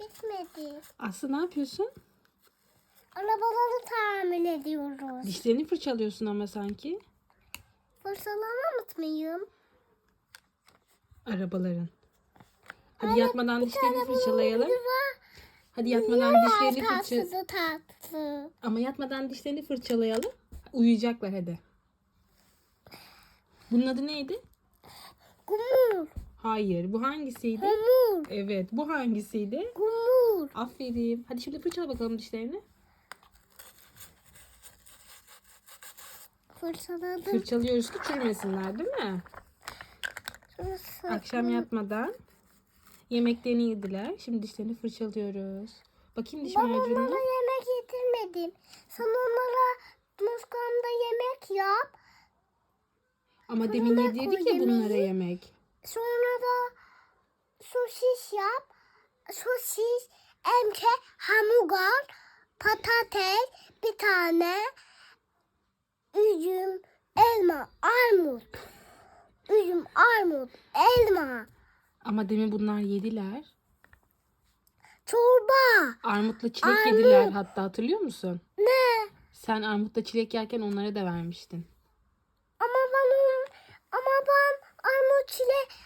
Bitmedi. Aslı ne yapıyorsun? Arabaları tamir ediyoruz. Dişlerini fırçalıyorsun ama sanki. Fırçalamamış mıyım? Arabaların. Hadi yatmadan dişlerini fırçalayalım. Hadi yatmadan dişlerini fırça... Tatlı tatlı. Ama yatmadan dişlerini fırçalayalım. Uyuyacaklar hadi. Bunun adı neydi? Hayır. Bu hangisiydi? Gumur. Evet. Bu hangisiydi? Gumur. Aferin. Hadi şimdi fırçala bakalım dişlerini. Fırçaladım. Fırçalıyoruz ki çürümesinler değil mi? Fırçaladım. Akşam yatmadan yemeklerini yediler. Şimdi dişlerini fırçalıyoruz. Bakayım diş macununa. onlara yemek getirmedim. Sen onlara muskamda yemek yap. Ama demin Fırına yedirdik koy ya bunlara yemek. Sonra da sosis yap. Sosis, emke, hamburger, patates, bir tane üzüm, elma, armut. Üzüm, armut, elma, Ama demin bunlar yediler. çorba. Armutla çilek Armut. yediler hatta hatırlıyor musun? Ne? Sen armutla çilek yerken onlara da vermiştin. Ama ben on, ama ben armut çile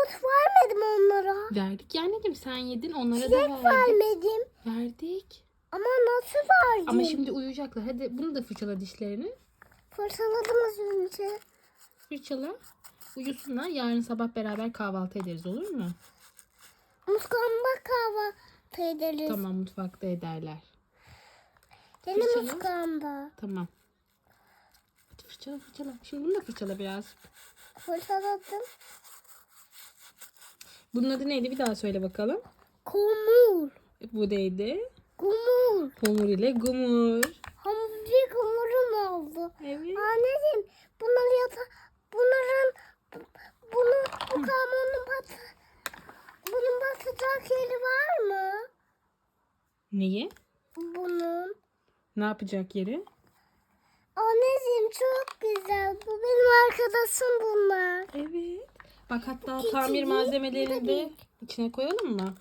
armut vermedim onlara. Verdik ya anneciğim sen yedin onlara da Çilek verdik. vermedim. Verdik. Ama nasıl verdim? Ama şimdi uyuyacaklar. Hadi bunu da fırçala dişlerini. Fırçaladım az önce. Fırçala. Uyusunlar. Yarın sabah beraber kahvaltı ederiz olur mu? Muskamda kahvaltı ederiz. Tamam mutfakta ederler. Benim Fırçala. muskamda. Tamam. Hadi fırçala fırçala. Şimdi bunu da fırçala biraz. Fırçaladım. Bunun adı neydi bir daha söyle bakalım. Kumur. Bu neydi? Kumur. Homur ile gumur. Hamburger kumurum oldu. Evet. Anneciğim bunları yata bunların bunu bu kamunun bat bunun batacak yeri var mı? Neyi? Bunun. Ne yapacak yeri? Anneciğim çok güzel. Bu benim arkadaşım bunlar. Evet. Bak hatta tamir malzemelerini de içine koyalım mı?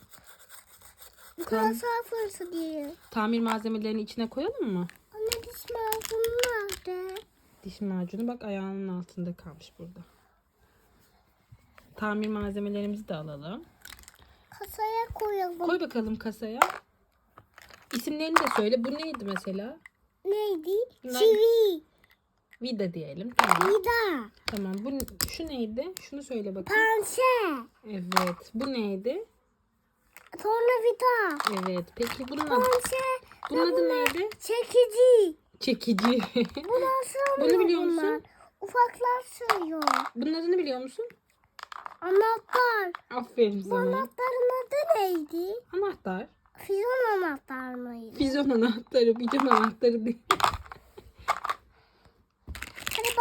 Bu kadar fırsı diye. Tamir malzemelerini içine koyalım mı? Anne diş macunu nerede? Diş macunu bak ayağının altında kalmış burada. Tamir malzemelerimizi de alalım. Kasaya koyalım. Koy bakalım kasaya. İsimlerini de söyle. Bu neydi mesela? Neydi? Bunlar- Çivi. Vida diyelim. Tamam. Vida. Tamam. Bu şu neydi? Şunu söyle bakayım. Panse. Evet. Bu neydi? Tornavida. Evet. Peki bunun adı, Panse. bunun adı neydi? Çekici. Çekici. Bu nasıl Bunu biliyor bunlar? musun? Ufaklar sığıyor. bunun adını biliyor musun? Anahtar. Aferin Bu sana. anahtarın adı neydi? Anahtar. Fizon anahtar mıydı? Fizon anahtarı, pijam anahtarı değil. Hadi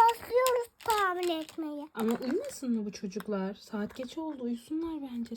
tahmin etmeye. Ama uyumasın mı bu çocuklar? Saat geç oldu. Uyusunlar bence.